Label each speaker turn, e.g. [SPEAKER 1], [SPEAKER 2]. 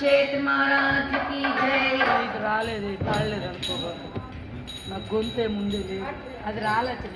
[SPEAKER 1] साई धर्म क्षेत्र महाराज
[SPEAKER 2] రాలేదు తాళలేదు అనుకో నా గొంతే ముందు లేదు అది రాలేదు